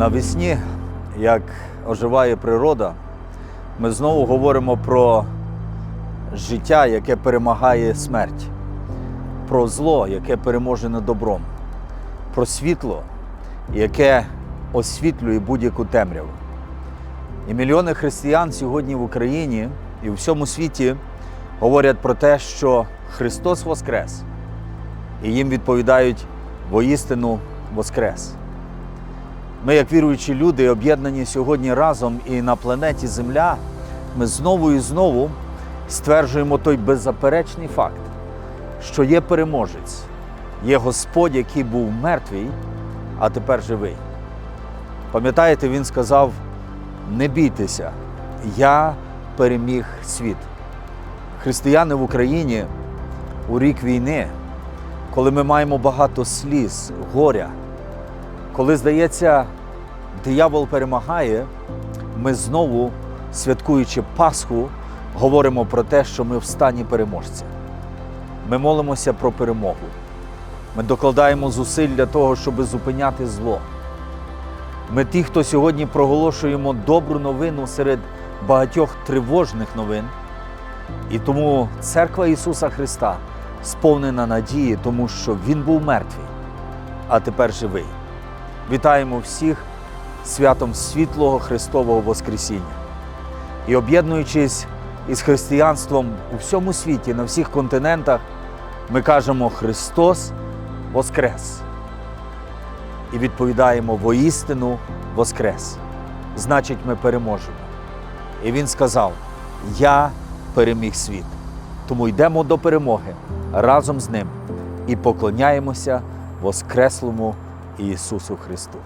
Навесні, як оживає природа, ми знову говоримо про життя, яке перемагає смерть, про зло, яке переможене добром, про світло, яке освітлює будь-яку темряву. І мільйони християн сьогодні в Україні і у всьому світі говорять про те, що Христос Воскрес, і їм відповідають воістину Воскрес. Ми, як віруючі люди, об'єднані сьогодні разом і на планеті Земля, ми знову і знову стверджуємо той беззаперечний факт, що є переможець, є Господь, який був мертвий, а тепер живий. Пам'ятаєте, він сказав: не бійтеся, я переміг світ. Християни в Україні у рік війни, коли ми маємо багато сліз, горя, коли, здається, диявол перемагає, ми знову, святкуючи Пасху, говоримо про те, що ми в стані переможця. Ми молимося про перемогу. Ми докладаємо зусиль для того, щоб зупиняти зло. Ми ті, хто сьогодні проголошуємо добру новину серед багатьох тривожних новин. І тому церква Ісуса Христа сповнена надії, тому що Він був мертвий, а тепер живий. Вітаємо всіх святом світлого Христового Воскресіння. І об'єднуючись із християнством у всьому світі, на всіх континентах, ми кажемо Христос Воскрес. І відповідаємо воістину Воскрес. Значить, ми переможемо. І Він сказав: Я переміг світ. Тому йдемо до перемоги разом з ним і поклоняємося Воскреслому Ісусу Христу.